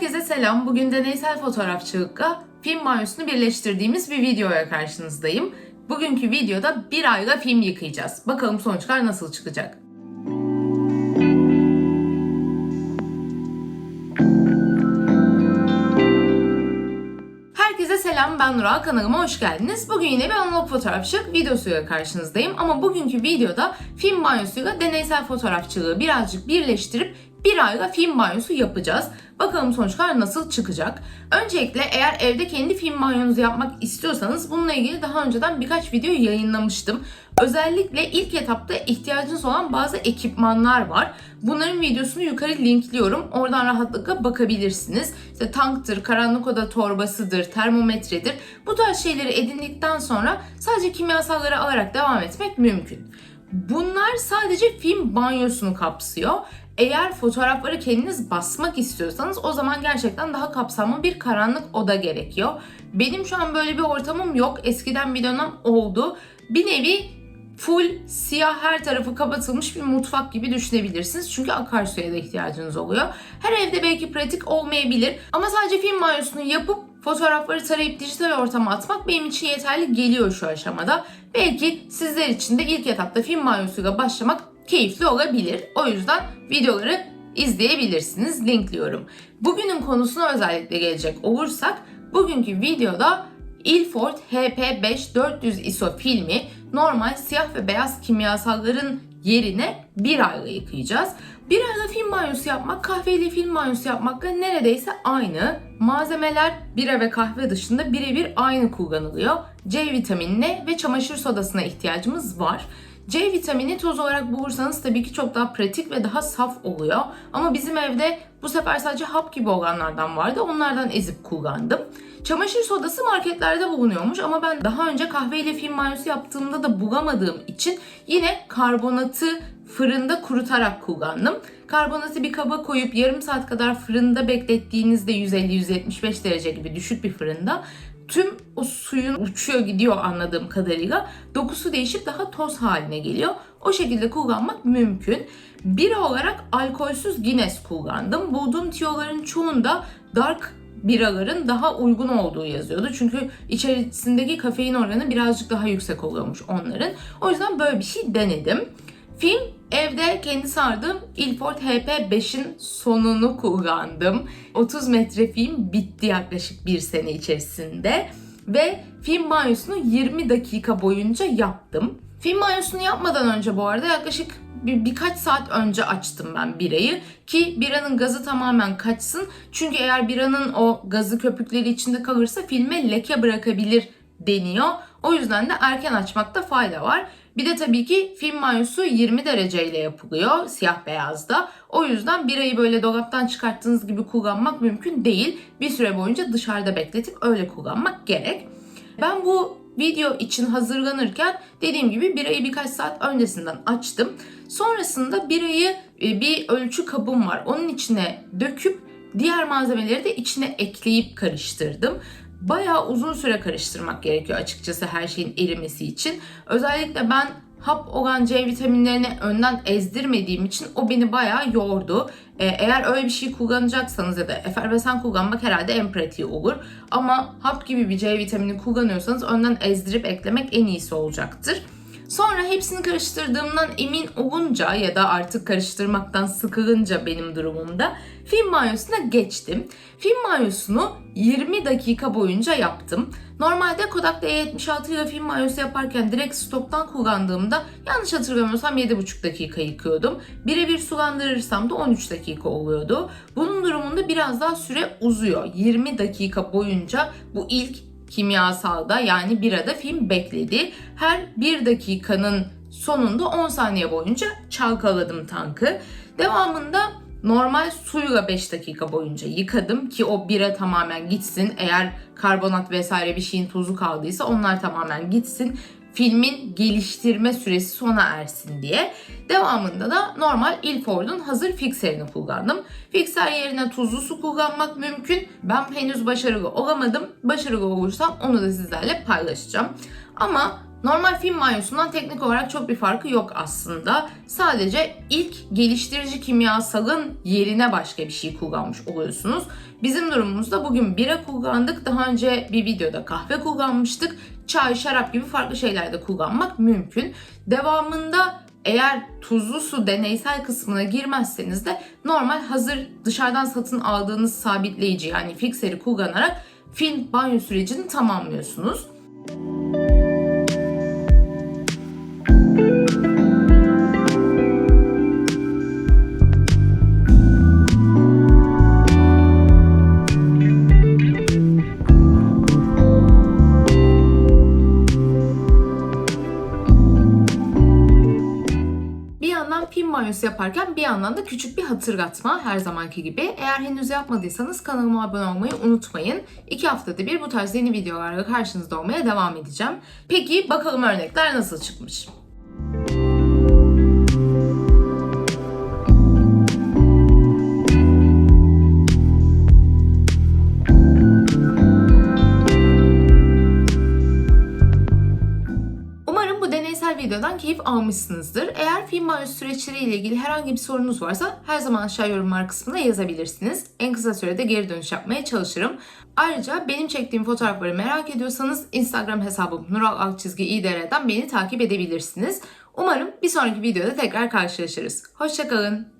Herkese selam. Bugün deneysel fotoğrafçılıkla film banyosunu birleştirdiğimiz bir videoya karşınızdayım. Bugünkü videoda bir ayda film yıkayacağız. Bakalım sonuçlar nasıl çıkacak. Herkese selam ben Nural kanalıma hoş geldiniz. Bugün yine bir analog fotoğrafçılık videosuyla karşınızdayım. Ama bugünkü videoda film banyosuyla deneysel fotoğrafçılığı birazcık birleştirip bir ayda film banyosu yapacağız. Bakalım sonuçlar nasıl çıkacak. Öncelikle eğer evde kendi film banyonuzu yapmak istiyorsanız bununla ilgili daha önceden birkaç video yayınlamıştım. Özellikle ilk etapta ihtiyacınız olan bazı ekipmanlar var. Bunların videosunu yukarı linkliyorum. Oradan rahatlıkla bakabilirsiniz. İşte tanktır, karanlık oda torbasıdır, termometredir. Bu tarz şeyleri edindikten sonra sadece kimyasalları alarak devam etmek mümkün. Bunlar sadece film banyosunu kapsıyor. Eğer fotoğrafları kendiniz basmak istiyorsanız o zaman gerçekten daha kapsamlı bir karanlık oda gerekiyor. Benim şu an böyle bir ortamım yok. Eskiden bir dönem oldu. Bir nevi full siyah her tarafı kapatılmış bir mutfak gibi düşünebilirsiniz. Çünkü akarsuya da ihtiyacınız oluyor. Her evde belki pratik olmayabilir ama sadece film banyosunu yapıp fotoğrafları tarayıp dijital ortama atmak benim için yeterli geliyor şu aşamada. Belki sizler için de ilk etapta film banyosuyla başlamak keyifli olabilir. O yüzden videoları izleyebilirsiniz. Linkliyorum. Bugünün konusuna özellikle gelecek olursak bugünkü videoda Ilford HP5 400 ISO filmi normal siyah ve beyaz kimyasalların yerine bir ayla yıkayacağız. Bir ayla film banyosu yapmak kahveyle film banyosu yapmakla neredeyse aynı. Malzemeler bira ve kahve dışında birebir aynı kullanılıyor. C vitaminine ve çamaşır sodasına ihtiyacımız var. C vitamini toz olarak bulursanız tabii ki çok daha pratik ve daha saf oluyor. Ama bizim evde bu sefer sadece hap gibi olanlardan vardı. Onlardan ezip kullandım. Çamaşır sodası marketlerde bulunuyormuş ama ben daha önce kahveyle film banyosu yaptığımda da bulamadığım için yine karbonatı fırında kurutarak kullandım. Karbonatı bir kaba koyup yarım saat kadar fırında beklettiğinizde 150-175 derece gibi düşük bir fırında tüm o suyun uçuyor gidiyor anladığım kadarıyla. Dokusu değişip daha toz haline geliyor. O şekilde kullanmak mümkün. Bira olarak alkolsüz Guinness kullandım. Bulduğum tiyoların çoğunda dark biraların daha uygun olduğu yazıyordu. Çünkü içerisindeki kafein oranı birazcık daha yüksek oluyormuş onların. O yüzden böyle bir şey denedim. Film evde kendi sardığım Ilford HP5'in sonunu kullandım. 30 metre film bitti yaklaşık bir sene içerisinde. Ve film banyosunu 20 dakika boyunca yaptım. Film banyosunu yapmadan önce bu arada yaklaşık bir, birkaç saat önce açtım ben birayı ki biranın gazı tamamen kaçsın. Çünkü eğer biranın o gazı köpükleri içinde kalırsa filme leke bırakabilir deniyor. O yüzden de erken açmakta fayda var. Bir de tabii ki film banyosu 20 dereceyle yapılıyor siyah beyazda. O yüzden birayı böyle dolaptan çıkarttığınız gibi kullanmak mümkün değil. Bir süre boyunca dışarıda bekletip öyle kullanmak gerek. Ben bu video için hazırlanırken dediğim gibi birayı birkaç saat öncesinden açtım. Sonrasında birayı e, bir ölçü kabım var. Onun içine döküp diğer malzemeleri de içine ekleyip karıştırdım. Bayağı uzun süre karıştırmak gerekiyor açıkçası her şeyin erimesi için. Özellikle ben hap olan C vitaminlerini önden ezdirmediğim için o beni bayağı yordu. Ee, eğer öyle bir şey kullanacaksanız ya da efervesan kullanmak herhalde en pratiği olur. Ama hap gibi bir C vitamini kullanıyorsanız önden ezdirip eklemek en iyisi olacaktır. Sonra hepsini karıştırdığımdan emin olunca ya da artık karıştırmaktan sıkılınca benim durumumda film banyosuna geçtim. Film banyosunu 20 dakika boyunca yaptım. Normalde Kodak D76 ile film banyosu yaparken direkt stoktan kullandığımda yanlış hatırlamıyorsam 7,5 dakika yıkıyordum. Birebir sulandırırsam da 13 dakika oluyordu. Bunun durumunda biraz daha süre uzuyor. 20 dakika boyunca bu ilk kimyasalda yani birada film bekledi. Her bir dakikanın sonunda 10 saniye boyunca çalkaladım tankı. Devamında normal suyla 5 dakika boyunca yıkadım ki o bira tamamen gitsin. Eğer karbonat vesaire bir şeyin tozu kaldıysa onlar tamamen gitsin filmin geliştirme süresi sona ersin diye. Devamında da normal Ilford'un hazır fikserini kullandım. Fikser yerine tuzlu su kullanmak mümkün. Ben henüz başarılı olamadım. Başarılı olursam onu da sizlerle paylaşacağım. Ama Normal film banyosundan teknik olarak çok bir farkı yok aslında. Sadece ilk geliştirici kimyasalın yerine başka bir şey kullanmış oluyorsunuz. Bizim durumumuzda bugün bira kullandık. Daha önce bir videoda kahve kullanmıştık. Çay, şarap gibi farklı şeyler de kullanmak mümkün. Devamında eğer tuzlu su deneysel kısmına girmezseniz de normal hazır dışarıdan satın aldığınız sabitleyici yani fikseri kullanarak film banyo sürecini tamamlıyorsunuz. Banyosu yaparken bir yandan da küçük bir hatırlatma her zamanki gibi. Eğer henüz yapmadıysanız kanalıma abone olmayı unutmayın. İki haftada bir bu tarz yeni videolarla karşınızda olmaya devam edeceğim. Peki bakalım örnekler nasıl çıkmış? Keyif almışsınızdır. Eğer film banyosu süreçleriyle ilgili herhangi bir sorunuz varsa her zaman aşağı yorumlar kısmına yazabilirsiniz. En kısa sürede geri dönüş yapmaya çalışırım. Ayrıca benim çektiğim fotoğrafları merak ediyorsanız Instagram hesabım Nural Altçizgi İDR'den beni takip edebilirsiniz. Umarım bir sonraki videoda tekrar karşılaşırız. Hoşçakalın.